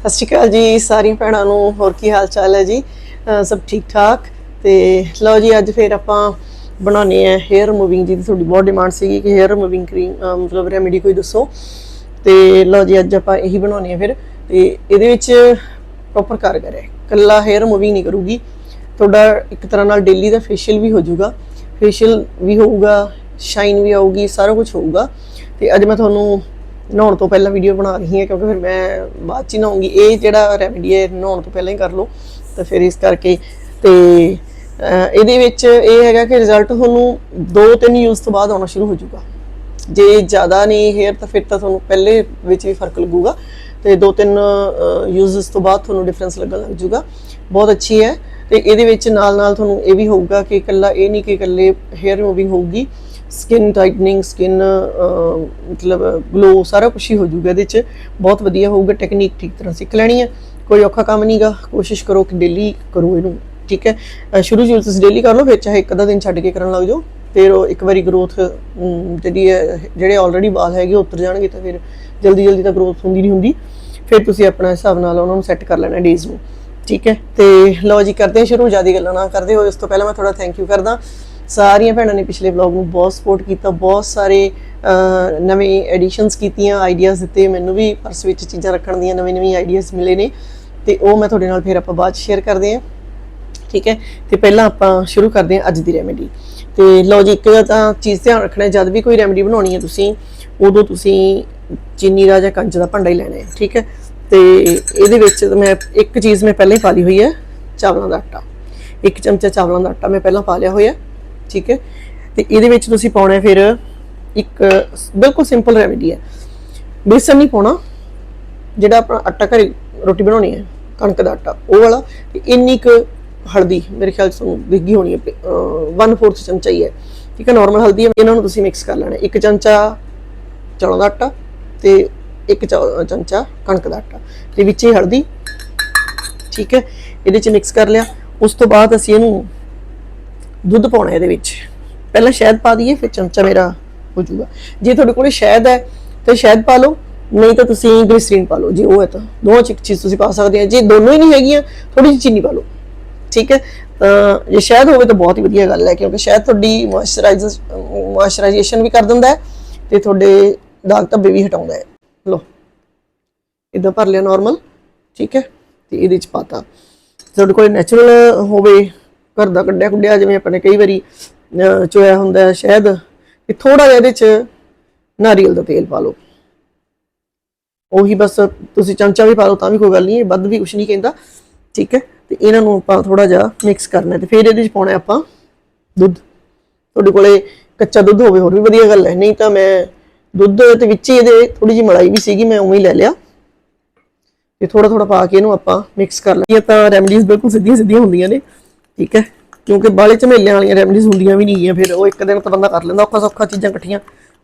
ਸਤਿ ਸ਼੍ਰੀ ਅਕਾਲ ਜੀ ਸਾਰੀਆਂ ਭੈਣਾਂ ਨੂੰ, ਹੋਰ ਕੀ ਹਾਲ ਚਾਲ ਹੈ ਜੀ? ਸਭ ਠੀਕ ਠਾਕ? ਤੇ ਲਓ ਜੀ, ਅੱਜ ਫੇਰ ਆਪਾਂ ਬਣਾਉਣੀ ਹੈ ਹੇਅਰ ਰਿਮੂਵਿੰਗ ਜੀ ਦੀ ਤੁਹਾਡੀ ਬਹੁਤ ਡਿਮਾਂਡ ਸੀਗੀ ਕਿ ਹੇਅਰ ਰਿਮੂਵਿੰਗ ਕਰੀਮ ਮਤਲਬ ਰੈਮੇਡੀ ਕੋਈ ਦੱਸੋ? ਤੇ ਲਓ ਜੀ, ਅੱਜ ਆਪਾਂ ਇਹੀ ਬਣਾਉਣੀ ਹੈ ਫਿਰ। ਤੇ ਇਹਦੇ ਵਿੱਚ ਪ੍ਰੋਪਰ ਕਾਰਗਰ ਹੈ। ਕੱਲਾ ਹੇਅਰ ਰਿਮੂਵਿੰਗ ਨਹੀਂ ਕਰੂਗੀ। ਤੁਹਾਡਾ ਇੱਕ ਤਰ੍ਹਾਂ ਨਾਲ ਡੇਲੀ ਦਾ ਫੇਸ਼ੀਅਲ ਵੀ ਹੋ ਜਾਊਗਾ। ਫੇਸ਼ੀਅਲ ਵੀ ਹੋਊਗਾ ਸ਼ਾਈਨ ਵੀ ਆਊਗੀ, ਸਾਰਾ ਕੁਝ ਹੋਊਗਾ। ਤੇ ਅੱਜ ਮੈਂ ਤੁਹਾਨੂੰ ਨਹਾਉਣ ਤੋਂ ਪਹਿਲਾਂ ਵੀਡੀਓ ਬਣਾ ਰਹੀ ਹਾਂ ਕਿਉਂਕਿ ਫਿਰ ਮੈਂ ਬਾਅਦ ਚ ਹੀ ਨਹਾਉਂਗੀ। ਇਹ ਜਿਹੜਾ ਰੈਮੇਡੀ ਹੈ ਨਹਾਉਣ ਤੋਂ ਪਹਿਲਾਂ ਹੀ ਕਰ ਲਓ। ਤਾਂ ਫਿਰ ਇਸ ਕਰਕੇ ਤੇ ਇਹਦੇ ਵਿੱਚ ਇਹ ਹੈਗਾ ਕਿ ਰਿਜ਼ਲਟ ਤੁਹਾਨੂੰ 2-3 ਯੂਜ਼ ਤੋਂ ਬਾਅਦ ਆਉਣਾ ਸ਼ੁਰੂ ਹੋ ਜਾਊਗਾ। ਜੇ ਜ਼ਿਆਦਾ ਨਹੀਂ ਹੇਅਰ ਤਾਂ ਫਿਰ ਤਾਂ ਤੁਹਾਨੂੰ ਪਹਿਲੇ ਵਿੱਚ ਵੀ ਫ਼ਰਕ ਲੱਗੂਗਾ ਤੇ ਦੋ ਤਿੰਨ ਯੂਜ਼ਸ ਤੋਂ ਬਾਅਦ ਤੁਹਾਨੂੰ ਡਿਫਰੈਂਸ ਲੱਗਣ ਲੱਗ ਜਾਊਗਾ। ਬਹੁਤ ਅੱਛੀ ਹੈ। ਤੇ ਇਹਦੇ ਵਿੱਚ ਨਾਲ ਨਾਲ ਤੁਹਾਨੂੰ ਇਹ ਵੀ ਹੋਊਗਾ ਕਿ ਇਕੱਲਾ ਇਹ ਨਹੀਂ ਕਿ ਇਕੱਲੇ ਹੇਅਰ ਰਿਮੂਵਿੰਗ ਹੋਊਗੀ। ਸਕਿਨ ਟਾਈਟਨਿੰਗ ਸਕਿਨ ਮਤਲਬ ਗਲੋ ਸਾਰਾ ਕੁਝ ਹੀ ਹੋ ਜਾਊਗਾ ਇਹਦੇ ਚ। ਬਹੁਤ ਵਧੀਆ ਹੋਊਗਾ ਟੈਕਨੀਕ ਠੀਕ ਤਰ੍ਹਾਂ ਸਿੱਖ ਲੈਣੀ ਹੈ ਕੋਈ ਔਖਾ ਕੰਮ ਨਹੀਂਗਾ ਕੋਸ਼ਿਸ਼ ਕਰੋ ਕਿ ਡੇਲੀ ਕਰੋ ਇਹਨੂੰ, ਠੀਕ ਹੈ? ਸ਼ੁਰੂ ਸ਼ੁਰੂ ਤੁਸੀਂ ਡੇਲੀ ਕਰ ਲਓ ਫਿਰ ਚਾਹੇ ਇੱਕ ਅੱਧਾ ਦਿਨ ਛੱਡ ਕੇ ਕਰਨ ਲੱਗ ਜਾਓ। ਫਿਰ ਉਹ ਇੱਕ ਵਾਰੀ ਗਰੋਥ ਜਿਹੜੀ ਹੈ, ਜਿਹੜੇ ਆਲਰੇਡੀ ਵਾਲ ਹੈਗੇ, ਉਹ ਉਤਰ ਜਾਣਗੇ ਤਾਂ ਫਿਰ ਜਲਦੀ ਜਲਦੀ ਤਾਂ ਗਰੋਥ ਹੁੰਦੀ ਨਹੀਂ ਹੁੰਦੀ। ਫਿਰ ਤੁਸੀਂ ਆਪਣਾ ਹਿਸਾਬ ਨਾਲ ਉਹਨਾਂ ਨੂੰ ਸੈੱਟ ਕਰ ਲੈਣਾ ਡੇਜ਼ ਨੂੰ, ਠੀਕ ਹੈ? ਤੇ ਲਓ ਜੀ, ਕਰਦੇ ਹਾਂ ਸ਼ੁਰੂ, ਜ਼ਿਆਦਾ ਗੱਲਾਂ ਨਾ ਕਰਦੇ ਹੋਏ, ਉਸ ਤੋਂ ਪਹਿਲਾਂ ਮੈਂ ਥੋੜਾ ਥੈਂਕ ਯੂ ਕਰਦਾ। ਸਾਰੀਆਂ ਭੈਣਾਂ ਨੇ ਪਿਛਲੇ ਵਲੌਗ ਨੂੰ ਬਹੁਤ ਸਪੋਰਟ ਕੀਤਾ, ਬਹੁਤ ਸਾਰੇ ਨਵੇਂ ਐਡੀਸ਼ਨਸ ਕੀਤੀਆਂ ਆਈਡੀਆਜ਼ ਦਿੱਤੇ, ਮੈਨੂੰ ਵੀ ਪਰਸ ਵਿੱਚ ਚੀਜ਼ਾਂ ਰੱਖਣ ਦੀਆਂ ਨਵੇਂ ਨਵੇਂ ਆਈਡੀਆਜ਼ ਮਿਲੇ ਨੇ। ਤੇ ਉਹ ਮੈਂ ਤੁਹਾਡੇ ਨਾਲ ਫਿਰ ਆਪਾਂ ਬਾਅਦ ਚ ਸ਼ੇਅਰ ਕਰਦੇ ਹਾਂ। ਠੀਕ ਹੈ? ਤੇ ਪਹਿਲਾਂ ਆਪਾਂ ਸ਼ੁਰੂ ਕਰਦੇ ਹਾਂ ਅੱਜ ਦੀ ਰੈਮੇਡੀ ਤੇ ਲਓ ਜੀ, ਇੱਕ ਤਾਂ ਚੀਜ਼ ਧਿਆਨ ਰੱਖਣਾ ਜਦ ਵੀ ਕੋਈ ਰੈਮੇਡੀ ਬਣਾਉਣੀ ਹੈ ਤੁਸੀਂ, ਉਦੋਂ ਤੁਸੀਂ ਚੀਨੀ ਦਾ ਜਾਂ ਕੰਚ ਦਾ ਭਾਂਡਾ ਹੀ ਲੈਣਾ ਹੈ। ਠੀਕ ਹੈ? ਤੇ ਇਹਦੇ ਵਿੱਚ ਮੈਂ ਇੱਕ ਚੀਜ਼ ਮੈਂ ਪਹਿਲਾਂ ਹੀ ਪਾ ਲਈ ਹੋਈ ਹੈ, ਚਾਵਲਾਂ ਦਾ ਆਟਾ। ਇੱਕ ਚਮਚਾ ਚਾਵਲਾਂ ਦਾ ਆਟਾ ਮੈਂ ਪਹਿਲਾਂ ਪਾ ਲਿਆ ਹੋਇਆ। ਠੀਕ ਹੈ? ਤੇ ਇਹਦੇ ਵਿੱਚ ਤੁਸੀਂ ਪਾਉਣਾ ਫਿਰ ਇੱਕ ਬਿਲਕੁਲ ਸਿੰਪਲ ਰੈਮੇਡੀ ਹੈ। ਬੇਸਨ ਨਹੀਂ ਪਾਉਣਾ, ਜਿਹੜਾ ਆਪਣਾ ਆਟਾ ਘਰੇ ਰੋਟੀ ਬਣਾਉਣੀ ਹੈ, ਕਣਕ ਦਾ ਆਟਾ, ਉਹ ਵਾਲਾ, ਤੇ ਇੰਨੀ ਕੁ ਹਲਦੀ, ਮੇਰੇ ਖਿਆਲ ਚ ਤੁਹਾਨੂੰ ਦਿੱਗੀ ਹੋਣੀ ਹੈ 1/4 ਚਮਚਾ ਹੀ ਹੈ। ਠੀਕ ਹੈ ਨਾਰਮਲ ਹਲਦੀ ਹੈ, ਇਹਨਾਂ ਨੂੰ ਤੁਸੀਂ ਮਿਕਸ ਕਰ ਲੈਣਾ ਇੱਕ ਚਮਚਾ ਚੌਲਾਂ ਦਾ ਆਟਾ ਤੇ ਇੱਕ ਚਮਚਾ ਕਣਕ ਦਾ ਆਟਾ। ਤੇ ਵਿੱਚ ਹੀ ਹਲਦੀ, ਠੀਕ ਹੈ, ਇਹਦੇ ਚ ਮਿਕਸ ਕਰ ਲਿਆ। ਉਸ ਤੋਂ ਬਾਅਦ ਅਸੀਂ ਇਹਨੂੰ ਦੁੱਧ ਪਾਉਣਾ ਇਹਦੇ ਵਿੱਚ। ਪਹਿਲਾਂ ਸ਼ਹਿਦ ਪਾ ਦਈਏ, ਫਿਰ ਚਮਚਾ ਮੇਰਾ ਹੋ ਜਾਊਗਾ। ਜੇ ਤੁਹਾਡੇ ਕੋਲੇ ਸ਼ਹਿਦ ਹੈ, ਤੇ ਸ਼ਹਿਦ ਪਾ ਲਓ। ਨਹੀਂ ਤਾਂ ਤੁਸੀਂ ਗ੍ਰਿਸਰੀਨ ਪਾ ਲਓ। ਜੇ ਉਹ ਹੈ ਤਾਂ ਦੋਵਾਂ ਚ ਚੀਜ਼ ਤੁਸੀਂ ਪਾ ਸਕਦੇ ਹੋ। ਜੇ ਦੋਨੋਂ ਹੀ ਨਹੀਂ ਹੈਗੀਆਂ ਥੋੜੀ ਜਿਹੀ ਚੀਨੀ ਪਾ ਲਓ। ਠੀਕ ਹੈ? ਤਾਂ ਜੇ ਸ਼ਹਿਦ ਹੋਵੇ ਤਾਂ ਬਹੁਤ ਹੀ ਵਧੀਆ ਗੱਲ ਹੈ, ਕਿਉਂਕਿ ਸ਼ਹਿਦ ਤੁਹਾਡੀ ਮੋਇਸਚਰਾਈਜ਼ਰ ਮੋਇਸਚਰਾਈਜੇਸ਼ਨ ਵੀ ਕਰ ਦਿੰਦਾ ਹੈ ਤੇ ਤੁਹਾਡੇ ਦਾਗ ਧੱਬੇ ਵੀ ਹਟਾਉਂਦਾ ਹੈ। ਲਓ। ਇਦਾਂ ਭਰ ਲਿਆ ਨਾਰਮਲ ਠੀਕ ਹੈ? ਤੇ ਇਹਦੇ ਚ ਪਾਤਾ। ਤੁਹਾਡੇ ਕੋਲ ਨੈਚੁਰਲ ਹੋਵੇ ਘਰ ਦਾ ਕੱਢਿਆ ਕੁੱਡਿਆ ਜਿਵੇਂ ਆਪਣੇ ਕਈ ਵਾਰੀ ਚੋਇਆ ਹੁੰਦਾ ਹੈ ਸ਼ਹਿਦ ਥੋੜਾ ਜਿਹਾ ਇਹਦੇ ਚ ਨਾਰੀਅਲ ਦਾ ਤੇਲ ਪਾ ਲਓ। ਉਹੀ ਬਸ ਤੁਸੀਂ ਚਮਚਾ ਵੀ ਪਾ ਲਓ, ਤਾਂ ਵੀ ਕੋਈ ਗੱਲ ਨਹੀਂ ਵੱਧ ਵੀ ਕੁਝ ਨਹੀਂ ਕਹਿੰਦਾ। ਠੀਕ ਹੈ? ਤੇ ਇਹਨਾਂ ਨੂੰ ਆਪਾਂ ਥੋੜਾ ਜਿਹਾ ਮਿਕਸ ਕਰਨਾ ਤੇ ਫਿਰ ਇਹਦੇ ਚ ਪਾਉਣਾ ਆਪਾਂ ਦੁੱਧ। ਤੁਹਾਡੇ ਕੋਲੇ ਕੱਚਾ ਦੁੱਧ ਹੋਵੇ, ਹੋਰ ਵੀ ਵਧੀਆ ਗੱਲ ਹੈ। ਨਹੀਂ ਤਾਂ ਮੈਂ ਦੁੱਧ ਤੇ ਵਿੱਚ ਹੀ ਇਹਦੇ ਥੋੜੀ ਜਿਹੀ ਮਲਾਈ ਵੀ ਸੀਗੀ, ਮੈਂ ਉਵੇਂ ਹੀ ਲੈ ਲਿਆ। ਤੇ ਥੋੜਾ ਥੋੜਾ ਪਾ ਕੇ ਇਹਨੂੰ ਆਪਾਂ ਮਿਕਸ ਕਰ ਲਈਏ ਤਾਂ ਰੈਮਡੀਜ਼ ਬਿਲਕੁਲ ਸਿੱਧੀਆਂ ਸਿੱਧੀਆਂ ਹੁੰਦੀਆਂ ਨੇ। ਠੀਕ ਹੈ? ਕਿਉਂਕਿ ਬਾਲੇ ਝਮੇਲਿਆਂ ਵਾਲੀਆਂ ਰੈਮਡੀਜ਼ ਹੁੰਦੀਆਂ ਵੀ ਨਹੀਂ ਗੀਆਂ ਫਿਰ ਉਹ ਇੱਕ ਦਿਨ ਤਾਂ ਬੰਦਾ ਕਰ ਲੈਂਦਾ ਔਖਾ ਸੌਖਾ ਚੀਜ਼ਾਂ ਇਕੱਠੀਆਂ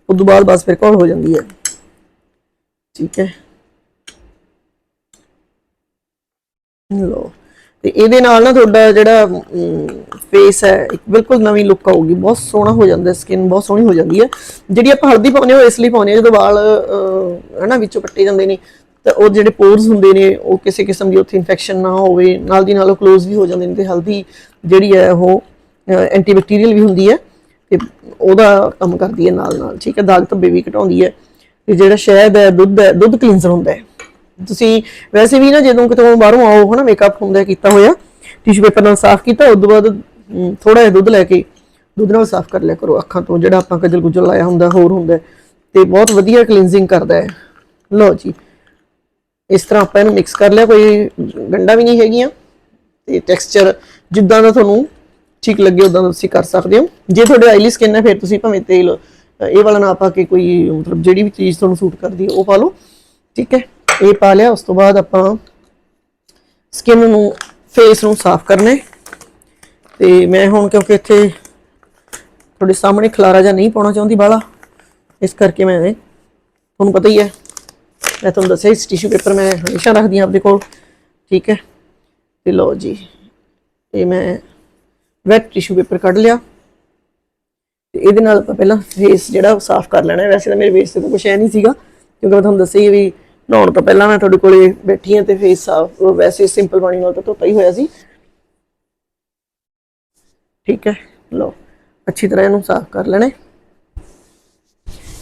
ਉਸ ਤੋਂ ਬਾਅਦ ਬਸ ਫਿਰ ਕੌਣ ਹੋ ਜਾਂਦੀ ਹੈ। ਠੀਕ ਹੈ? ਲੋ ਤੇ ਇਹਦੇ ਨਾਲ ਨਾ ਤੁਹਾਡਾ ਜਿਹੜਾ ਫੇਸ ਹੈ ਇੱਕ ਬਿਲਕੁਲ ਨਵੀਂ ਲੁੱਕ ਆਊਗੀ। ਬਹੁਤ ਸੋਹਣਾ ਹੋ ਜਾਂਦਾ ਸਕਿਨ ਬਹੁਤ ਸੋਹਣੀ ਹੋ ਜਾਂਦੀ ਹੈ। ਜਿਹੜੀ ਆਪਾਂ ਹਲਦੀ ਪਾਉਂਦੇ ਹਾਂ ਉਹ ਇਸ ਲਈ ਪਾਉਂਦੇ ਹਾਂ ਜਦੋਂ ਵਾਲ ਅਹ, ਹਨਾ ਵਿੱਚੋਂ ਕੱਟੇ ਜਾਂਦੇ ਨੇ ਤਾਂ ਉਹ ਜਿਹੜੇ ਪੋਰਸ ਹੁੰਦੇ ਨੇ, ਉਹ ਕਿਸੇ ਕਿਸਮ ਦੀ ਉੱਥੇ ਇਨਫੈਕਸ਼ਨ ਨਾ ਹੋਵੇ, ਨਾਲ ਦੀ ਨਾਲ ਉਹ ক্লোਜ਼ ਵੀ ਹੋ ਜਾਂਦੇ ਨੇ ਤੇ ਹਲਦੀ ਜਿਹੜੀ ਹੈ ਉਹ ਐਂਟੀਬੈਕਟੀਰੀਅਲ ਵੀ ਹੁੰਦੀ ਹੈ ਤੇ ਉਹਦਾ ਕੰਮ ਕਰਦੀ ਹੈ ਨਾਲ ਨਾਲ, ਠੀਕ ਹੈ, ਦਾਗ ਧੱਬੇ ਵੀ ਘਟਾਉਂਦੀ ਹੈ ਤੇ ਜਿਹੜਾ ਸ਼ਹਿਦ ਹੈ, ਦੁੱਧ ਹੈ, ਦੁੱਧ ਕਲੀਨਜ਼ਰ ਹੁੰਦਾ ਹੈ। ਤੁਸੀਂ ਵੈਸੇ ਵੀ ਨਾ ਜਦੋਂ ਕਿਤੋਂ ਬਾਹਰੋਂ ਆਓ, ਹਨਾ ਮੇਕਅਪ ਹੁੰਦਾ, ਕੀਤਾ ਹੋਇਆ ਟਿਸ਼ੂ ਪੇਪਰ ਨਾਲ ਸਾਫ਼ ਕੀਤਾ, ਉਸ ਤੋਂ ਬਾਅਦ ਥੋੜਾ ਜਿਹਾ ਦੁੱਧ ਲੈ ਕੇ, ਦੁੱਧ ਨਾਲ ਸਾਫ਼ ਕਰ ਲਿਆ ਕਰੋ ਅੱਖਾਂ ਤੋਂ, ਜਿਹੜਾ ਆਪਾਂ ਕਜਲ ਗੁਜਲ ਲਾਇਆ ਹੁੰਦਾ, ਹੋਰ ਹੁੰਦਾ ਤੇ ਬਹੁਤ ਵਧੀਆ ਕਲੀਨਜ਼ਿੰਗ ਕਰਦਾ ਹੈ। ਲਓ ਜੀ ਇਸ ਤਰ੍ਹਾਂ ਆਪਾਂ ਇਹਨੂੰ ਮਿਕਸ ਕਰ ਲਿਆ, ਕੋਈ ਗੰਡਾ ਵੀ ਨਹੀਂ ਹੈਗੀਆਂ। ਤੇ ਟੈਕਸਚਰ ਜਿੱਦਾਂ ਦਾ ਤੁਹਾਨੂੰ ਠੀਕ ਲੱਗੇ ਉਦਾਂ ਦਾ ਤੁਸੀਂ ਕਰ ਸਕਦੇ ਹੋ। ਜੇ ਤੁਹਾਡੇ ਆਇਲੀ ਸਕਿਨ ਹੈ, ਫਿਰ ਤੁਸੀਂ ਭਾਵੇਂ ਤੇਲ, ਇਹ ਵਾਲਾ ਨਾ ਪਾ ਕੇ ਕੋਈ ਮਤਲਬ ਜਿਹੜੀ ਵੀ ਚੀਜ਼ ਤੁਹਾਨੂੰ ਸੂਟ ਕਰਦੀ ਹੈ, ਉਹ ਪਾ ਲਓ। ਠੀਕ ਹੈ? ਇਹ ਪਾ ਲਿਆ, ਉਸ ਤੋਂ ਬਾਅਦ ਆਪਾਂ ਸਕਿਨ ਨੂੰ ਫੇਸ ਨੂੰ ਸਾਫ਼ ਕਰਨਾ ਹੈ। ਤੇ ਮੈਂ ਹੁਣ ਕਿਉਂਕਿ ਇੱਥੇ ਤੁਹਾਡੇ ਸਾਹਮਣੇ ਖਲਾਰਾ ਜਾਂ ਨਹੀਂ ਪਾਉਣਾ ਚਾਹੁੰਦੀ, ਬਾਲਾ। ਇਸ ਕਰਕੇ ਮੈਂ, ਤੁਹਾਨੂੰ ਪਤਾ ਹੀ ਹੈ ਮੈਂ ਤੁਹਾਨੂੰ ਦੱਸਿਆ ਇਸ ਟਿਸ਼ੂ ਪੇਪਰ ਮੈਂ ਹਮੇਸ਼ਾ ਰੱਖਦੀ ਹਾਂ ਆਪਣੇ ਕੋਲ, ਠੀਕ ਹੈ? ਤੇ ਲਓ ਜੀ, ਇਹ ਮੈਂ ਵੈਟ ਟਿਸ਼ੂ ਪੇਪਰ ਕੱਢ ਲਿਆ। ਤੇ ਇਹਦੇ ਨਾਲ ਆਪਾਂ ਪਹਿਲਾਂ ਫੇਸ ਜਿਹੜਾ ਸਾਫ਼ ਕਰ ਲੈਣਾ ਵੈਸੇ ਤਾਂ ਮੇਰੇ ਫੇਸ ਤੇ ਤਾਂ ਕੁਝ ਐ ਨਹੀਂ ਸੀਗਾ, ਕਿਉਂਕਿ ਮੈਂ ਤੁਹਾਨੂੰ ਦੱਸਿਆ ਵੀ ਨਹਾਉਣ ਤੋਂ ਪਹਿਲਾਂ ਮੈਂ ਤੁਹਾਡੇ ਕੋਲੇ ਬੈਠੀ ਹਾਂ ਤੇ ਫੇਸ ਸਾਫ਼ ਵੈਸੇ ਸਿੰਪਲ ਪਾਣੀ ਨਾਲ ਤਾਂ ਧੋਤਾ ਹੀ ਹੋਇਆ ਸੀ। ਠੀਕ ਹੈ, ਲਓ, ਅੱਛੀ ਤਰ੍ਹਾਂ ਇਹਨੂੰ ਸਾਫ਼ ਕਰ ਲੈਣਾ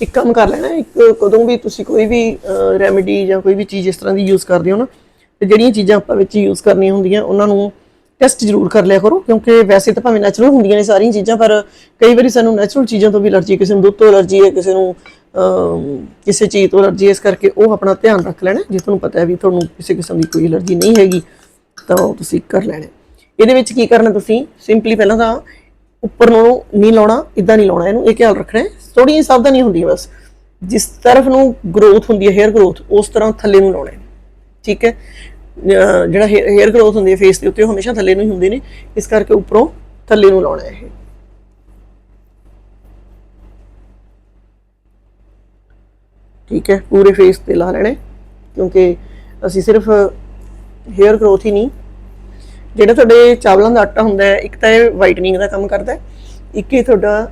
ਇੱਕ ਕੰਮ ਕਰ ਲੈਣਾ, ਇੱਕ ਕਦੋਂ ਵੀ ਤੁਸੀਂ ਕੋਈ ਵੀ ਰੈਮੇਡੀ ਜਾਂ ਕੋਈ ਵੀ ਚੀਜ਼ ਇਸ ਤਰ੍ਹਾਂ ਦੀ ਯੂਜ਼ ਕਰਦੇ ਹੋ ਨਾ, ਤੇ ਜਿਹੜੀਆਂ ਚੀਜ਼ਾਂ ਆਪਾਂ ਵਿੱਚ ਯੂਜ਼ ਕਰਨੀਆਂ ਹੁੰਦੀਆਂ, ਉਹਨਾਂ ਨੂੰ ਟੈਸਟ ਜ਼ਰੂਰ ਕਰ ਲਿਆ ਕਰੋ, ਕਿਉਂਕਿ ਵੈਸੇ ਤਾਂ ਭਾਵੇਂ ਨੈਚੁਰਲ ਹੁੰਦੀਆਂ ਨੇ ਸਾਰੀਆਂ ਚੀਜ਼ਾਂ, ਪਰ ਕਈ ਵਾਰੀ ਸਾਨੂੰ ਨੈਚੁਰਲ ਚੀਜ਼ਾਂ ਤੋਂ ਵੀ ਅਲਰਜੀ ਕਿਸੇ ਨੂੰ ਦੁੱਧ ਤੋਂ ਅਲਰਜੀ ਹੈ, ਕਿਸੇ ਨੂੰ ਕਿਸੇ ਚੀਜ਼ ਤੋਂ ਅਲਰਜੀ ਇਸ ਕਰਕੇ ਉਹ ਆਪਣਾ ਧਿਆਨ ਰੱਖ ਲੈਣਾ, ਜੇ ਤੁਹਾਨੂੰ ਪਤਾ ਹੈ ਵੀ ਤੁਹਾਨੂੰ ਕਿਸੇ ਕਿਸਮ ਦੀ ਕੋਈ ਅਲਰਜੀ ਨਹੀਂ ਹੈਗੀ, ਤਾਂ ਉਹ ਤੁਸੀਂ ਕਰ ਲੈਣਾ। ਇਹਦੇ ਵਿੱਚ ਕੀ ਕਰਨਾ ਤੁਸੀਂ? ਸਿੰਪਲੀ ਪਹਿਲਾਂ ਤਾਂ ਉੱਪਰ ਨੂੰ ਨਹੀਂ ਲਾਉਣਾ, ਇਦਾਂ ਨਹੀਂ ਲਾਉਣਾ, ਇਹਨੂੰ ਇਹ ਖਿਆਲ ਰੱਖਣਾ ਹੈ। ਥੋੜੀ ਜਿਹੀ ਸਾਵਧਾਨੀ ਹੁੰਦੀ ਹੈ ਬਸ। ਜਿਸ ਤਰਫ ਨੂੰ ਗਰੋਥ ਹੁੰਦੀ ਹੈ ਹੇਅਰ ਗਰੋਥ ਉਸ ਤਰ੍ਹਾਂ ਥੱਲੇ ਨੂੰ ਲਾਉਣਾ ਹੈ। ਠੀਕ ਹੈ? ਅਹ ਜਿਹੜਾ ਹੇਅਰ ਗਰੋਥ ਹੁੰਦੀ ਹੈ ਫੇਸ ਦੇ ਉੱਤੇ ਹਮੇਸ਼ਾ ਥੱਲੇ ਨੂੰ ਹੀ ਹੁੰਦੇ ਨੇ। ਇਸ ਕਰਕੇ ਉੱਪਰੋਂ ਥੱਲੇ ਨੂੰ ਲਾਉਣਾ ਹੈ ਇਹ। ਠੀਕ ਹੈ? ਪੂਰੇ ਫੇਸ ਤੇ ਲਾ ਲੈਣੇ ਕਿਉਂਕਿ ਅਸੀਂ ਸਿਰਫ ਹੇਅਰ ਗਰੋਥ ਹੀ ਨਹੀਂ ਜਿਹੜਾ ਤੁਹਾਡੇ ਚਾਵਲਾਂ ਦਾ ਆਟਾ ਹੁੰਦਾ ਹੈ, ਇੱਕ ਤਾਂ ਇਹ ਵਾਈਟਨਿੰਗ ਦਾ ਕੰਮ ਕਰਦਾ ਹੈ, ਇੱਕ ਇਹ ਤੁਹਾਡਾ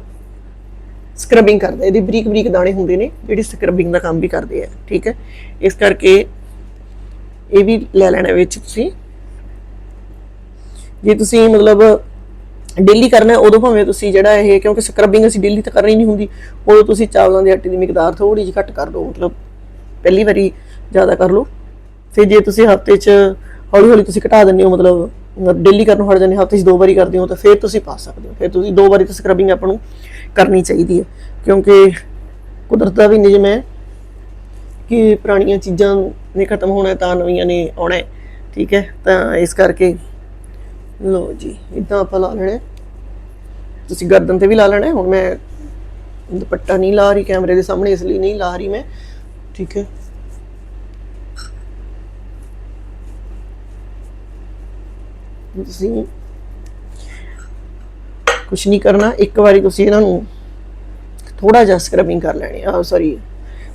ਸਕਰਬਿੰਗ ਕਰਦਾ ਇਹਦੇ ਬਰੀਕ ਬਰੀਕ ਦਾਣੇ ਹੁੰਦੇ ਨੇ, ਜਿਹੜੇ ਸਕਰਬਿੰਗ ਦਾ ਕੰਮ ਵੀ ਕਰਦੇ ਆ, ਠੀਕ ਹੈ? ਇਸ ਕਰਕੇ ਇਹ ਵੀ ਲੈ ਲੈਣਾ ਵਿੱਚ ਤੁਸੀਂ। ਜੇ ਤੁਸੀਂ ਮਤਲਬ ਡੇਲੀ ਕਰਨਾ ਉਦੋਂ ਭਾਵੇਂ ਤੁਸੀਂ ਜਿਹੜਾ ਇਹ, ਕਿਉਂਕਿ ਸਕਰਬਿੰਗ ਅਸੀਂ ਡੇਲੀ ਤਾਂ ਕਰਨੀ ਨਹੀਂ ਹੁੰਦੀ, ਉਦੋਂ ਤੁਸੀਂ ਚਾਵਲਾਂ ਦੇ ਆਟੇ ਦੀ ਮਿਕਦਾਰ ਥੋੜੀ ਜਿਹੀ ਘੱਟ ਕਰ ਦਿਓ, ਮਤਲਬ ਪਹਿਲੀ ਵਾਰੀ ਜ਼ਿਆਦਾ ਕਰ ਲਓ। ਫਿਰ ਜੇ ਤੁਸੀਂ ਹਫ਼ਤੇ 'ਚ ਹੌਲੀ ਹੌਲੀ ਤੁਸੀਂ ਘਟਾ ਦਿੰਦੇ ਹੋ, ਮਤਲਬ ਡੇਲੀ ਕਰਨ ਨੂੰ ਹਟ ਜਾਂਦੇ ਹਫ਼ਤੇ 'ਚ ਦੋ ਵਾਰੀ ਕਰਦੇ ਹੋ ਤਾਂ ਫਿਰ ਤੁਸੀਂ ਪਾ ਸਕਦੇ ਹੋ। ਫਿਰ ਤੁਸੀਂ ਦੋ ਵਾਰੀ ਤਾਂ ਸਕਰਬਿੰਗ ਆਪਾਂ ਨੂੰ ਕਰਨੀ ਚਾਹੀਦੀ ਹੈ। ਕਿਉਂਕਿ ਕੁਦਰਤ ਦਾ ਵੀ ਨਿਯਮ ਹੈ ਕਿ ਪੁਰਾਣੀਆਂ ਚੀਜ਼ਾਂ ਨੇ ਖਤਮ ਹੋਣਾ ਤਾਂ ਨਵੀਆਂ ਨੇ ਆਉਣਾ ਠੀਕ ਹੈ? ਤਾਂ ਇਸ ਕਰਕੇ ਲੋ ਜੀ, ਇਦਾਂ ਆਪਾਂ ਲਾ ਲੈਣਾ ਤੁਸੀਂ ਗਰਦਨ ਤੇ ਵੀ ਲਾ ਲੈਣਾ ਹੁਣ ਮੈਂ ਦੁਪੱਟਾ ਨਹੀਂ ਲਾ ਰਹੀ, ਕੈਮਰੇ ਦੇ ਸਾਹਮਣੇ ਇਸ ਲਈ ਨਹੀਂ ਲਾ ਰਹੀ ਮੈਂ। ਠੀਕ ਹੈ? ਤੁਸੀਂ ਕੁਝ ਨਹੀਂ ਕਰਨਾ, ਇੱਕ ਵਾਰੀ ਤੁਸੀਂ ਇਹਨਾਂ ਨੂੰ ਥੋੜਾ ਜਿਹਾ ਸਕਰਬਿੰਗ ਕਰ ਲੈਣੀ ਆ ਸੌਰੀ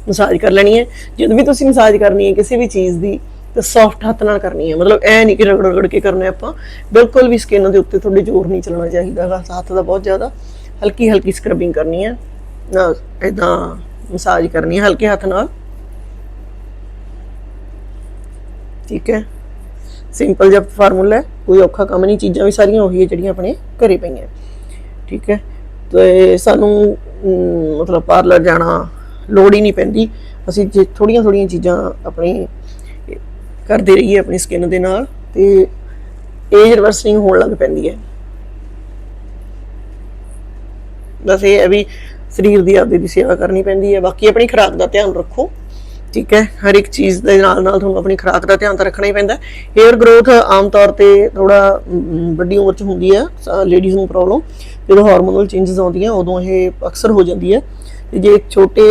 ਮਸਾਜ ਕਰ ਲੈਣੀ ਹੈ। ਜਦੋਂ ਵੀ ਤੁਸੀਂ ਮਸਾਜ ਕਰਨੀ ਹੈ ਕਿਸੇ ਵੀ ਚੀਜ਼ ਦੀ, ਤਾਂ ਸੌਫਟ ਹੱਥ ਨਾਲ ਕਰਨੀ ਹੈ। ਮਤਲਬ ਐ ਨਹੀਂ ਕਿ ਰਗੜ ਰਗੜ ਕੇ ਕਰਨਾ ਆਪਾਂ। ਬਿਲਕੁਲ ਵੀ ਸਕਿਨ ਦੇ ਉੱਤੇ ਤੁਹਾਡੇ ਜ਼ੋਰ ਨਹੀਂ ਚੱਲਣਾ ਚਾਹੀਦਾ ਹੱਥ ਦਾ ਬਹੁਤ ਜ਼ਿਆਦਾ। ਹਲਕੀ ਹਲਕੀ ਸਕਰਬਿੰਗ ਕਰਨੀ ਹੈ। ਨਾ ਇਦਾਂ ਮਸਾਜ ਕਰਨੀ ਹੈ ਹਲਕੇ ਹੱਥ ਨਾਲ। ਠੀਕ ਹੈ। ਸਿੰਪਲ ਜਿਹਾ ਫਾਰਮੂਲਾ ਹੈ। ਕੋਈ ਔਖਾ ਕੰਮ ਨਹੀਂ, ਚੀਜ਼ਾਂ ਵੀ ਸਾਰੀਆਂ ਉਹੀ ਹੈ ਜਿਹੜੀਆਂ ਆਪਣੇ ਘਰੇ ਪਈਆਂ। ਠੀਕ ਹੈ? ਤੇ ਸਾਨੂੰ ਮਤਲਬ ਪਾਰਲਰ ਜਾਣਾ ਲੋੜ ਹੀ ਨਹੀਂ ਪੈਂਦੀ। ਅਸੀਂ ਜੇ ਥੋੜੀਆਂ ਥੋੜੀਆਂ ਚੀਜ਼ਾਂ ਆਪਣੀ ਕਰਦੇ ਰਹੀਏ ਆਪਣੀ ਸਕਿਨ ਦੇ ਨਾਲ, ਤੇ ਏਜ ਰਿਵਰਸਿੰਗ ਹੋਣ ਲੱਗ ਪੈਂਦੀ ਹੈ। ਬਸ ਇਹ ਹੈ ਵੀ ਸਰੀਰ ਦੀ ਆਪਦੀ ਦੀ ਸੇਵਾ ਕਰਨੀ ਪੈਂਦੀ ਹੈ। ਬਾਕੀ ਆਪਣੀ ਖੁਰਾਕ ਦਾ ਧਿਆਨ ਰੱਖੋ। ਠੀਕ ਹੈ, ਹਰ ਇੱਕ ਚੀਜ਼ ਦੇ ਨਾਲ ਨਾਲ ਤੁਹਾਨੂੰ ਆਪਣੀ ਖੁਰਾਕ ਦਾ ਧਿਆਨ ਤਾਂ ਰੱਖਣਾ ਹੀ ਪੈਂਦਾ ਹੇਅਰ ਗਰੋਥ ਆਮ ਤੌਰ ਤੇ ਥੋੜਾ ਵੱਡੀ ਉਮਰ 'ਚ ਹੁੰਦੀ ਹੈ ਲੇਡੀਜ਼ ਨੂੰ ਪ੍ਰੋਬਲਮ ਜਦੋਂ ਹਾਰਮੋਨਲ ਚੇਂਜਸ ਆਉਂਦੀਆਂ, ਉਦੋਂ ਇਹ ਅਕਸਰ ਹੋ ਜਾਂਦੀ ਹੈ। ਤੇ ਜੇ ਛੋਟੇ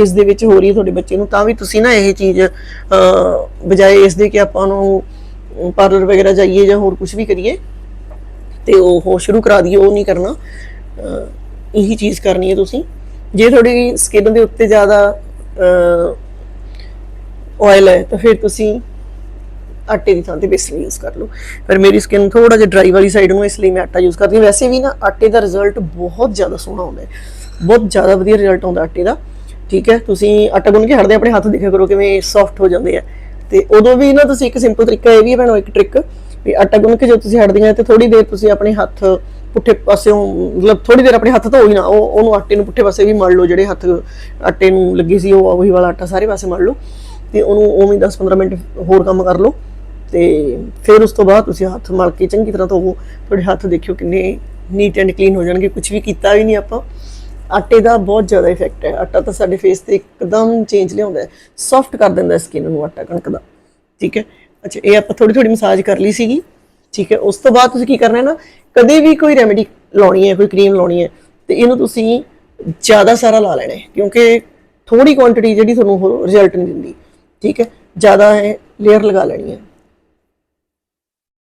ਇਸ ਦੇ ਵਿੱਚ ਹੋ ਰਹੀ ਹੈ ਤੁਹਾਡੇ ਬੱਚੇ ਨੂੰ, ਤਾਂ ਵੀ ਤੁਸੀਂ ਨਾ ਇਹ ਚੀਜ਼ ਬਜਾਏ ਇਸ ਦੇ ਕਿ ਆਪਾਂ ਨੂੰ ਪਾਰਲਰ ਵਗੈਰਾ ਜਾਈਏ ਜਾਂ ਹੋਰ ਕੁਝ ਵੀ ਕਰੀਏ, ਤੇ ਉਹ ਸ਼ੁਰੂ ਕਰਾ ਦਈਏ, ਉਹ ਨਹੀਂ ਕਰਨਾ। ਇਹੀ ਚੀਜ਼ ਕਰਨੀ ਹੈ ਤੁਸੀਂ। ਜੇ ਤੁਹਾਡੀ ਸਕਿਨ ਦੇ ਉੱਤੇ ਜ਼ਿਆਦਾ ਆਇਲ ਹੈ, ਤਾਂ ਫਿਰ ਤੁਸੀਂ ਆਟੇ ਦੀ ਥਾਂ ਤੇ ਬੇਸਨ ਯੂਜ਼ ਕਰ ਲਓ। ਪਰ ਮੇਰੀ ਸਕਿਨ ਥੋੜਾ ਜਿਹਾ ਡਰਾਈ ਵਾਲੀ ਸਾਈਡ ਨੂੰ ਇਸ ਲਈ ਮੈਂ ਆਟਾ ਯੂਜ਼ ਕਰਦੀ ਹਾਂ। ਵੈਸੇ ਵੀ ਨਾ ਆਟੇ ਦਾ ਰਿਜ਼ਲਟ ਬਹੁਤ ਜ਼ਿਆਦਾ ਸੋਹਣਾ ਆਉਂਦਾ ਹੈ। ਬਹੁਤ ਜ਼ਿਆਦਾ ਵਧੀਆ ਰਿਜ਼ਲਟ ਆਉਂਦਾ ਆਟੇ ਦਾ। ਠੀਕ ਹੈ, ਤੁਸੀਂ ਆਟਾ ਗੁੰਨ ਕੇ ਹੜਦੇ ਆਪਣੇ ਹੱਥ ਦੇਖਿਆ ਕਰੋ ਕਿਵੇਂ ਸੌਫਟ ਹੋ ਜਾਂਦੇ ਆ। ਤੇ ਉਦੋਂ ਵੀ ਨਾ ਤੁਸੀਂ ਇੱਕ ਸਿੰਪਲ ਤਰੀਕਾ ਇਹ ਵੀ ਹੈ ਭੈਣੋ, ਇੱਕ ਟ੍ਰਿਕ ਵੀ ਆਟਾ ਗੁੰਨ ਕੇ ਜਦੋਂ ਤੁਸੀਂ ਹਟਦੀਆਂ ਤੇ ਥੋੜੀ ਦੇਰ ਤੁਸੀਂ ਆਪਣੇ ਹੱਥ ਪੁੱਠੇ ਪਾਸਿਓਂ, ਮਤਲਬ ਥੋੜੀ ਦੇਰ ਆਪਣੇ ਹੱਥ ਧੋ ਹੀ ਨਾ, ਉਹ ਉਹਨੂੰ ਆਟੇ ਨੂੰ ਪੁੱਠੇ ਪਾਸੇ ਵੀ ਮਲ ਲਓ, ਜਿਹੜੇ ਹੱਥ ਆਟੇ ਨੂੰ ਲੱਗੀ ਸੀ, ਉਹ ਉਹੀ ਵਾਲਾ ਆਟਾ ਸਾਰੇ ਪਾਸੇ ਮਲ ਲਓ। ਤੇ ਉਹਨੂੰ ਉਵੇਂ 10-15 ਮਿੰਟ ਹੋਰ ਕੰਮ ਕਰ ਲਓ ਤੇ ਫਿਰ ਉਸ ਤੋਂ ਬਾਅਦ ਤੁਸੀਂ ਹੱਥ ਮਲ ਕੇ ਚੰਗੀ ਤਰ੍ਹਾਂ ਧੋਵੋ, ਤੁਹਾਡੇ ਹੱਥ ਦੇਖਿਓ ਕਿੰਨੇ ਨੀਟ ਐਂਡ ਕਲੀਨ ਹੋ ਜਾਣਗੇ ਕੁਝ ਵੀ ਕੀਤਾ ਵੀ ਨਹੀਂ ਆਪਾਂ। ਆਟੇ ਦਾ ਬਹੁਤ ਜ਼ਿਆਦਾ ਇਫੈਕਟ ਹੈ। ਆਟਾ ਤਾਂ ਸਾਡੇ ਫੇਸ ਤੇ ਇੱਕਦਮ ਚੇਂਜ ਲਿਆਉਂਦਾ ਹੈ। ਸੌਫਟ ਕਰ ਦਿੰਦਾ ਸਕਿਨ ਨੂੰ ਆਟਾ ਕਣਕ ਦਾ। ਠੀਕ ਹੈ? ਅੱਛਾ, ਇਹ ਆਪਾਂ ਥੋੜੀ ਥੋੜੀ ਮਸਾਜ ਕਰ ਲਈ ਸੀਗੀ। ਠੀਕ ਹੈ? ਉਸ ਤੋਂ ਬਾਅਦ ਤੁਸੀਂ ਕੀ ਕਰਨਾ ਹੈ ਨਾ, ਕਦੇ ਵੀ ਕੋਈ ਰੈਮੇਡੀ ਲਾਉਣੀ ਹੈ, ਕੋਈ ਕਰੀਮ ਲਾਉਣੀ ਹੈ, ਤੇ ਇਹਨੂੰ ਤੁਸੀਂ ਜ਼ਿਆਦਾ ਸਾਰਾ ਲਾ ਲੈਣਾ ਕਿਉਂਕਿ ਥੋੜੀ ਕੁਆਂਟੀਟੀ ਜਿਹੜੀ ਤੁਹਾਨੂੰ ਰਿਜ਼ਲਟ ਨਹੀਂ ਦਿੰਦੀ। ਠੀਕ ਹੈ? ਜ਼ਿਆਦਾ ਹੈ ਲੇਅਰ ਲਗਾ ਲੈਣੀ ਹੈ।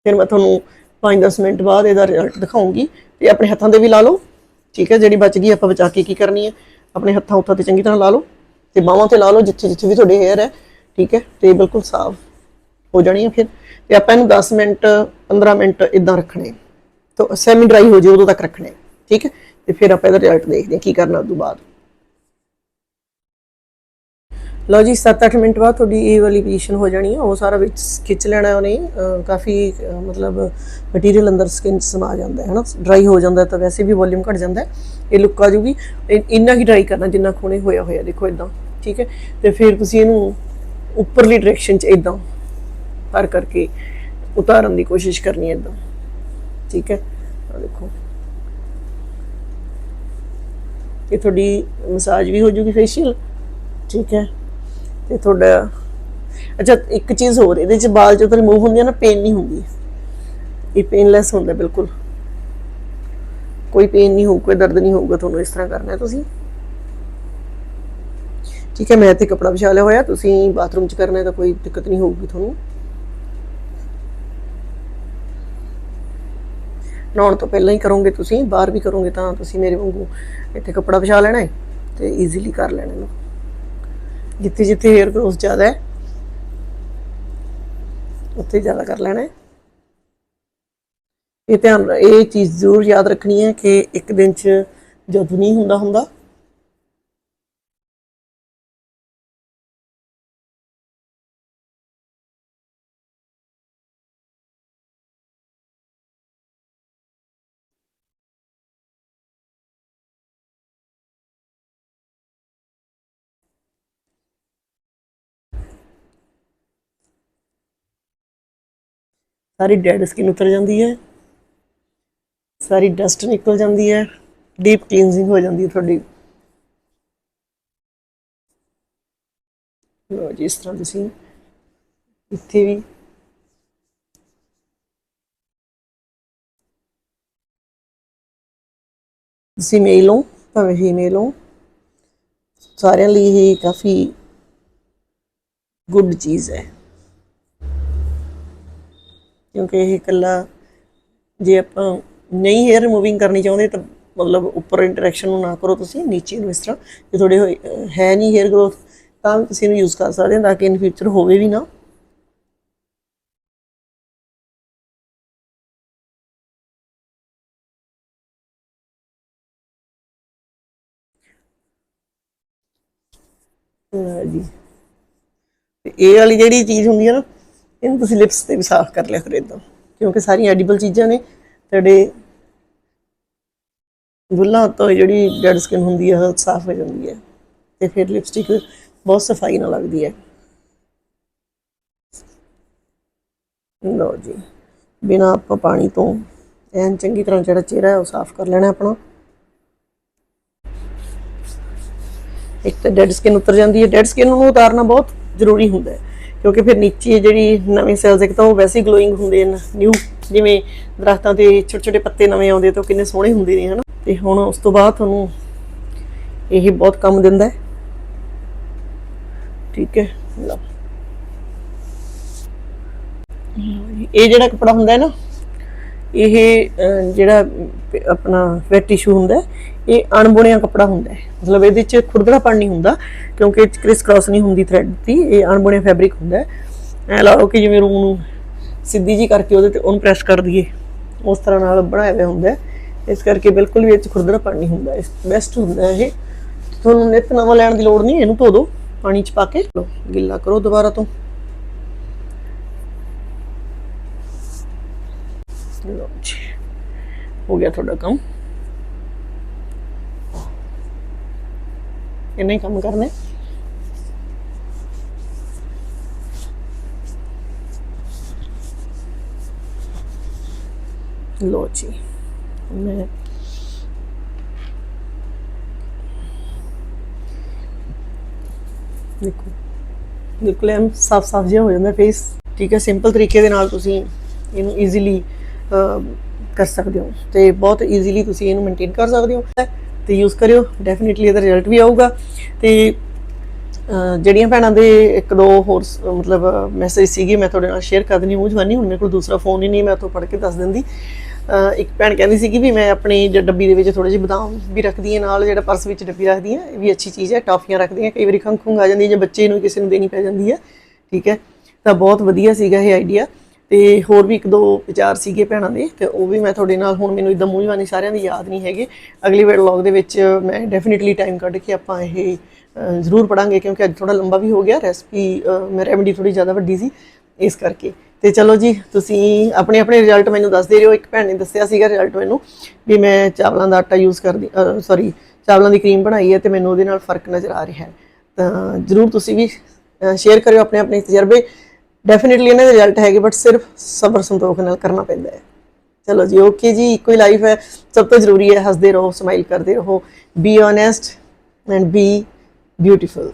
ਫਿਰ ਮੈਂ ਤੁਹਾਨੂੰ 5-10 ਮਿੰਟ ਬਾਅਦ ਇਹਦਾ ਰਿਜ਼ਲਟ ਦਿਖਾਉਂਗੀ ਤੇ ਆਪਣੇ ਹੱਥਾਂ ਤੇ ਵੀ ਲਾ ਲਓ। ਠੀਕ ਹੈ? ਜਿਹੜੀ ਬਚ ਗਈ ਆਪਾਂ ਬਚਾ ਕੇ ਕੀ ਕਰਨੀ ਹੈ? ਆਪਣੇ ਹੱਥਾਂ ਉੱਤਾਂ ਤੇ ਚੰਗੀ ਤਰ੍ਹਾਂ ਲਾ ਲਓ ਤੇ ਬਾਹਾਂ ਤੇ ਲਾ ਲਓ ਜਿੱਥੇ ਜਿੱਥੇ ਵੀ ਤੁਹਾਡੇ ਹੇਅਰ ਹੈ। ਠੀਕ ਹੈ? ਤੇ ਬਿਲਕੁਲ ਸਾਫ਼ ਹੋ ਜਾਣੀ ਹੈ ਫਿਰ। ਤੇ ਆਪਾਂ ਇਹਨੂੰ 10 ਮਿੰਟ 15 ਮਿੰਟ ਇਦਾਂ ਰੱਖਣੇ। ਤਾਂ ਸੈਮੀ ਡਰਾਈ ਹੋ ਜੇ ਉਦੋਂ ਤੱਕ ਰੱਖਣੇ। ਠੀਕ ਹੈ? ਤੇ ਫਿਰ ਆਪਾਂ ਇਹਦਾ ਰਿਜ਼ਲਟ ਦੇਖਦੇ ਹਾਂ ਕੀ ਕਰਨਾ ਉਸ ਤੋਂ ਬਾਅਦ। ਲਓ ਜੀ 7-8 ਮਿੰਟ ਬਾਅਦ ਤੁਹਾਡੀ ਇਹ ਵਾਲੀ ਪੋਜੀਸ਼ਨ ਹੋ ਜਾਣੀ ਹੈ। ਉਹ ਸਾਰਾ ਵਿੱਚ ਖਿੱਚ ਲੈਣਾ ਉਹਨੇ। ਕਾਫੀ ਮਤਲਬ ਮਟੀਰੀਅਲ ਅੰਦਰ ਸਕਿਨ 'ਚ ਸਮਾ ਜਾਂਦਾ ਹੈ, ਹਨਾ? ਡਰਾਈ ਹੋ ਜਾਂਦਾ ਤਾਂ ਵੈਸੇ ਵੀ ਵੋਲਿਊਮ ਘਟ ਜਾਂਦਾ ਇਹ ਲੁੱਕ ਆ ਜੂਗੀ। ਇ- ਇੰਨਾ ਹੀ ਡਰਾਈ ਕਰਨਾ ਜਿੰਨਾ ਖੋਣੇ ਹੋਇਆ ਹੋਇਆ, ਦੇਖੋ ਇਦਾਂ ਠੀਕ ਹੈ? ਤੇ ਫਿਰ ਤੁਸੀਂ ਇਹਨੂੰ ਉੱਪਰਲੀ ਡਾਇਰੈਕਸ਼ਨ 'ਚ ਇਦਾਂ ਕਰ ਕਰਕੇ ਉਤਾਰਨ ਦੀ ਕੋਸ਼ਿਸ਼ ਕਰਨੀ ਹੈ ਇਦਾਂ ਠੀਕ ਹੈ? ਆ ਦੇਖੋ। ਇਹ ਤੁਹਾਡੀ ਮਸਾਜ ਵੀ ਹੋ ਜੂਗੀ ਫੇਸ਼ੀਅਲ ਠੀਕ ਹੈ? ਤੇ ਤੁਹਾਡਾ, ਅੱਛਾ, ਇੱਕ ਚੀਜ਼ ਹੋਰ, ਇਹਦੇ ਚ ਬਾਲ ਜਦੋਂ ਰਿਮੂਵ ਹੁੰਦੀ ਹੈ ਨਾ ਪੇਨ ਨਹੀਂ ਹੁੰਦੀ। ਇਹ ਪੇਨਲੈਸ ਹੁੰਦਾ, ਬਿਲਕੁਲ। ਕੋਈ ਪੇਨ ਨਹੀਂ ਹੋਊ, ਕੋਈ ਦਰਦ ਨਹੀਂ ਹੋਊਗਾ ਤੁਹਾਨੂੰ ਇਸ ਤਰ੍ਹਾਂ ਕਰਨਾ ਹੈ ਤੁਸੀਂ। ਠੀਕ ਹੈ, ਮੈਂ ਤੇ ਕਪੜਾ ਵਿਛਾ ਲਿਆ ਹੋਇਆ, ਤੁਸੀਂ ਬਾਥਰੂਮ ਚ ਕਰਨਾ ਹੈ ਤਾਂ ਕੋਈ ਦਿੱਕਤ ਨਹੀਂ ਹੋਊਗੀ ਤੁਹਾਨੂੰ। ਨਹਾਉਣ ਤੋਂ ਪਹਿਲਾਂ ਹੀ ਕਰੋਗੇ ਤੁਸੀਂ, ਬਾਹਰ ਵੀ ਕਰੋਗੇ ਤਾਂ ਤੁਸੀਂ ਮੇਰੇ ਵਾਂਗੂ ਇੱਥੇ ਕਪੜਾ ਵਿਛਾ ਲੈਣਾ ਹੈ ਤੇ ਈਜ਼ੀਲੀ ਕਰ ਲੈਣਾ ਇਹਨੂੰ। ਜਿੱਥੇ ਜਿੱਥੇ ਹੇਅਰ ਗਰੋਥ ਜ਼ਿਆਦਾ ਹੈ। ਉੱਥੇ ਜ਼ਿਆਦਾ ਕਰ ਲੈਣਾ ਹੈ। ਇਹ ਧਿਆਨ, ਇਹ ਚੀਜ਼ ਜ਼ਰੂਰ ਯਾਦ ਰੱਖਣੀ ਹੈ ਕਿ ਇੱਕ ਦਿਨ 'ਚ ਜਦੋਂ ਨਹੀਂ ਹੁੰਦਾ ਹੁੰਦਾ ਸਾਰੀ ਡੈਡ ਸਕਿਨ ਉਤਰ ਜਾਂਦੀ ਹੈ। ਸਾਰੀ ਡਸਟ ਨਿਕਲ ਜਾਂਦੀ ਹੈ। ਡੀਪ ਕਲੀਨਜ਼ਿੰਗ ਹੋ ਜਾਂਦੀ ਹੈ ਤੁਹਾਡੀ। ਲਓ ਜੀ, ਇਸ ਤਰ੍ਹਾਂ ਤੁਸੀਂ ਇੱਥੇ ਵੀ ਤੁਸੀਂ ਮੇਲ ਹੋ, ਭਾਵੇਂ ਫੀਮੇਲ ਹੋ। ਸਾਰਿਆਂ ਲਈ ਇਹ ਕਾਫੀ ਗੁੱਡ ਚੀਜ਼ ਹੈ। ਕਿਉਂਕਿ ਇਹ ਇਕੱਲਾ ਜੇ ਆਪਾਂ ਨਹੀਂ ਹੇਅਰ ਰਿਮੂਵਿੰਗ ਕਰਨੀ ਚਾਹੁੰਦੇ ਤਾਂ ਮਤਲਬ ਉੱਪਰ ਇੰਟਰੈਕਸ਼ਨ ਨੂੰ ਨਾ ਕਰੋ ਤੁਸੀਂ, ਨੀਚੇ ਨੂੰ ਇਸ ਤਰ੍ਹਾਂ, ਜੇ ਤੁਹਾਡੇ ਹੋਏ ਹੈ ਨਹੀਂ ਹੇਅਰ ਗਰੋਥ ਤਾਂ ਵੀ ਤੁਸੀਂ ਇਹਨੂੰ ਯੂਜ਼ ਕਰ ਸਕਦੇ ਹੋ ਤਾਂ ਕਿ ਇਨ ਫਿਊਚਰ ਹੋਵੇ ਵੀ ਨਾ। ਜੀ। ਇਹ ਵਾਲੀ ਜਿਹੜੀ ਚੀਜ਼ ਹੁੰਦੀ ਹੈ ਨਾ ਇਹਨੂੰ ਤੁਸੀਂ ਲਿਪਸ ਤੇ ਵੀ ਸਾਫ਼ ਕਰ ਲਿਆ ਕਰੋ ਇਦਾਂ, ਕਿਉਂਕਿ ਸਾਰੀਆਂ ਐਡੀਬਲ ਚੀਜ਼ਾਂ ਨੇ, ਤੁਹਾਡੇ ਬੁੱਲਾਂ ਤੋਂ ਜਿਹੜੀ ਡੈਡ ਸਕਿਨ ਹੁੰਦੀ ਹੈ ਉਹ ਸਾਫ਼ ਹੋ ਜਾਂਦੀ ਹੈ ਤੇ ਫਿਰ ਲਿਪਸਟਿਕ ਬਹੁਤ ਸਫ਼ਾਈ ਨਾਲ ਲੱਗਦੀ ਹੈ ਲਓ ਜੀ, ਬਿਨਾ ਆਪਾਂ ਪਾਣੀ ਤੋਂ ਐਨ ਚੰਗੀ ਤਰ੍ਹਾਂ ਜਿਹੜਾ ਚਿਹਰਾ ਹੈ, ਉਹ ਸਾਫ਼ ਕਰ ਲੈਣਾ ਆਪਣਾ। ਇੱਕ ਤਾਂ ਡੈਡ ਸਕਿਨ ਉਤਰ ਜਾਂਦੀ ਹੈ ਡੈਡ ਸਕਿਨ ਨੂੰ ਉਤਾਰਨਾ ਬਹੁਤ ਜ਼ਰੂਰੀ ਹੁੰਦਾ ਹੈ। ਕਿਉਂਕਿ ਫਿਰ ਨੀਚੇ ਜਿਹੜੀ ਨਵੇਂ ਸੈਲਸ ਇੱਕ ਤਾਂ ਉਹ ਵੈਸੇ ਹੀ ਗਲੋਇੰਗ ਹੁੰਦੇ ਨੇ ਨਿਊ ਜਿਵੇਂ ਦਰਖਤਾਂ ਤੇ ਛੋਟੇ ਛੋਟੇ ਪੱਤੇ ਨਵੇਂ ਆਉਂਦੇ ਤਾਂ ਉਹ ਕਿੰਨੇ ਸੋਹਣੇ ਹੁੰਦੇ ਨੇ, ਹਨਾ? ਤੇ ਹੁਣ ਉਸ ਤੋਂ ਬਾਅਦ ਤੁਹਾਨੂੰ ਇਹ ਬਹੁਤ ਕੰਮ ਦਿੰਦਾ ਹੈ। ਠੀਕ ਹੈ, ਲਓ। ਇਹ ਜਿਹੜਾ ਕਪੜਾ ਹੁੰਦਾ ਹੈ ਨਾ ਇਹ ਜਿਹੜਾ ਆਪਣਾ ਵੈਟ ਟਿਸ਼ੂ ਹੁੰਦਾ, ਇਹ ਅਣਬੁਣਿਆ ਕਪੜਾ ਹੁੰਦਾ ਹੈ। ਮਤਲਬ ਇਹਦੇ ਚ ਖੁਰਦੜਾਪਣ ਨਹੀਂ ਹੁੰਦਾ, ਕਿਉਂਕਿ ਇਹ ਕ੍ਰਿਸ ਕ੍ਰਾਸ ਨਹੀਂ ਹੁੰਦੀ ਥ੍ਰੈਡ ਦੀ, ਇਹ ਅਣਬੁਣਿਆ ਫੈਬਰਿਕ ਹੁੰਦਾ ਹੈ। ਐ ਲਾਓ ਕਿ ਜਿਵੇਂ ਰੂਹ ਨੂੰ ਸਿੱਧੀ ਜੀ ਕਰਕੇ ਉਹਦੇ ਤੇ ਉਹਨੂੰ ਪ੍ਰੈਸ ਕਰ ਦਈਏ, ਉਸ ਤਰ੍ਹਾਂ ਨਾਲ ਬਣਾਇਆ ਹੋਇਆ ਹੁੰਦਾ ਇਸ ਕਰਕੇ ਬਿਲਕੁਲ ਵੀ ਇਹ ਚ ਖੁਰਦਰਾਪਣ ਨਹੀਂ ਹੁੰਦਾ, ਇਸ ਬੈਸਟ ਹੁੰਦਾ ਇਹ। ਤੁਹਾਨੂੰ ਨਿਤ ਨਵਾਂ ਲੈਣ ਦੀ ਲੋੜ ਨਹੀਂ, ਇਹਨੂੰ ਧੋ ਦਿਓ, ਪਾਣੀ ਚ ਪਾ ਕੇ। ਲਓ, ਗਿੱਲਾ ਕਰੋ ਦੁਬਾਰਾ ਤੋਂ। ਲਓ ਜੀ ਹੋ ਗਿਆ ਤੁਹਾਡਾ ਕੰਮ ਇੰਨਾ ਹੀ ਕੰਮ ਕਰਨਾ ਹੈ ਲਓ ਜੀ ਮੈਂ ਦੇਖੋ ਬਿਲਕੁਲ ਐਮ ਸਾਫ਼ ਸਾਫ਼ ਜਿਹਾ ਹੋ ਜਾਂਦਾ ਫੇਸ ਠੀਕ ਹੈ ਸਿੰਪਲ ਤਰੀਕੇ ਦੇ ਨਾਲ ਤੁਸੀਂ ਇਹਨੂੰ ਈਜ਼ੀਲੀ ਕਰ ਸਕਦੇ ਹੋ। ਤੇ ਬਹੁਤ ਈਜ਼ੀਲੀ ਤੁਸੀਂ ਇਹਨੂੰ ਮੇਨਟੇਨ ਕਰ ਸਕਦੇ ਹੋ। ਤੇ ਯੂਜ਼ ਕਰਿਓ। ਡੈਫੀਨਿਟਲੀ ਇਹਦਾ ਰਿਜ਼ਲਟ ਵੀ ਆਊਗਾ। ਤੇ ਜਿਹੜੀਆਂ ਭੈਣਾਂ ਦੇ ਇੱਕ ਦੋ ਹੋਰ ਮਤਲਬ ਮੈਸੇਜ ਸੀਗੇ, ਮੈਂ ਤੁਹਾਡੇ ਨਾਲ ਸ਼ੇਅਰ ਕਰ ਦਿੰਦੀ ਮੂੰਹ ਜਵਾਨੀ ਹੁਣ ਮੇਰੇ ਕੋਲ ਦੂਸਰਾ ਫੋਨ ਹੀ ਨਹੀਂ, ਮੈਂ ਉੱਥੋਂ ਪੜ੍ਹ ਕੇ ਦੱਸ ਦਿੰਦੀ। ਇੱਕ ਭੈਣ ਕਹਿੰਦੀ ਸੀਗੀ ਵੀ ਮੈਂ ਆਪਣੀ ਜ- ਡੱਬੀ ਦੇ ਵਿੱਚ ਥੋੜੇ ਜਿਹੇ ਬਦਾਮ ਵੀ ਰੱਖਦੀ ਹਾਂ ਨਾਲ, ਜਿਹੜਾ ਪਰਸ ਵਿੱਚ ਡੱਬੀ ਰੱਖਦੀ ਹਾਂ, ਇਹ ਵੀ ਅੱਛੀ ਚੀਜ਼ ਹੈ। ਟਾਫੀਆਂ ਰੱਖਦੀ ਹਾਂ ਕਈ ਵਾਰੀ ਖੰਘ ਖੁੰਘ ਆ ਜਾਂਦੀ ਹੈ ਜਾਂ ਬੱਚੇ ਨੂੰ ਕਿਸੇ ਨੂੰ ਦੇਣੀ ਪੈ ਜਾਂਦੀ ਹੈ। ਠੀਕ ਹੈ। ਤਾਂ ਬਹੁਤ ਵਧੀਆ ਸੀਗਾ ਇਹ ਆਈਡੀਆ ਤੇ ਹੋਰ ਵੀ ਇੱਕ ਦੋ ਵਿਚਾਰ ਸੀਗੇ ਭੈਣਾਂ ਦੇ, ਤੇ ਉਹ ਵੀ ਮੈਂ ਤੁਹਾਡੇ ਨਾਲ ਹੁਣ ਮੈਨੂੰ ਇਦਾਂ ਮੂੰਹ ਜਵਾਨੀ ਸਾਰਿਆਂ ਦੀ ਯਾਦ ਨਹੀਂ ਹੈਗੇ। ਅਗਲੀ ਵਲੌਗ ਦੇ ਵਿੱਚ ਮੈਂ ਡੈਫੀਨਿਟਲੀ ਟਾਈਮ ਕੱਢ ਕੇ ਆਪਾਂ ਇਹ ਜ਼ਰੂਰ ਪੜਾਂਗੇ ਕਿਉਂਕਿ ਅੱਜ ਥੋੜਾ ਲੰਬਾ ਵੀ ਹੋ ਗਿਆ ਰੈਸਪੀ ਮੈਂ ਰੈਮਡੀ ਥੋੜੀ ਜ਼ਿਆਦਾ ਵੱਡੀ ਸੀ ਇਸ ਕਰਕੇ। ਤੇ ਚਲੋ ਜੀ, ਤੁਸੀਂ ਆਪਣੇ ਆਪਣੇ ਰਿਜ਼ਲਟ ਮੈਨੂੰ ਦੱਸਦੇ ਰਹੋ। ਇੱਕ ਭੈਣ ਨੇ ਦੱਸਿਆ ਸੀਗਾ ਰਿਜ਼ਲਟ ਮੈਨੂੰ ਵੀ ਮੈਂ ਚਾਵਲਾਂ ਦਾ ਆਟਾ ਯੂਜ਼ ਕਰਦੀ ਸੌਰੀ ਚਾਵਲਾਂ ਦੀ ਕਰੀਮ ਬਣਾਈ ਹੈ ਤੇ ਮੈਨੂੰ ਉਹਦੇ ਨਾਲ ਫ਼ਰਕ ਨਜ਼ਰ ਆ ਰਿਹਾ ਹੈ। ਤਾਂ ਜਰੂਰ ਤੁਸੀਂ ਵੀ ਸ਼ੇਅਰ ਕਰਿਓ ਆਪਣੇ ਆਪਣੇ ਤਜਰਬੇ। ਡੈਫੀਨਿਟਲੀ ਇਹਨਾਂ ਦੇ ਰਿਜ਼ਲਟ ਹੈਗੇ ਬਟ ਸਿਰਫ ਸਬਰ ਸੰਤੋਖ ਨਾਲ ਕਰਨਾ ਪੈਂਦਾ ਹੈ। ਚਲੋ ਜੀ ਓਕੇ ਜੀ, ਇੱਕੋ ਹੀ ਲਾਈਫ ਹੈ। ਸਭ ਤੋਂ ਜ਼ਰੂਰੀ ਹੈ ਹੱਸਦੇ ਰਹੋ ਸਮਾਈਲ ਕਰਦੇ ਰਹੋ। Be honest and be beautiful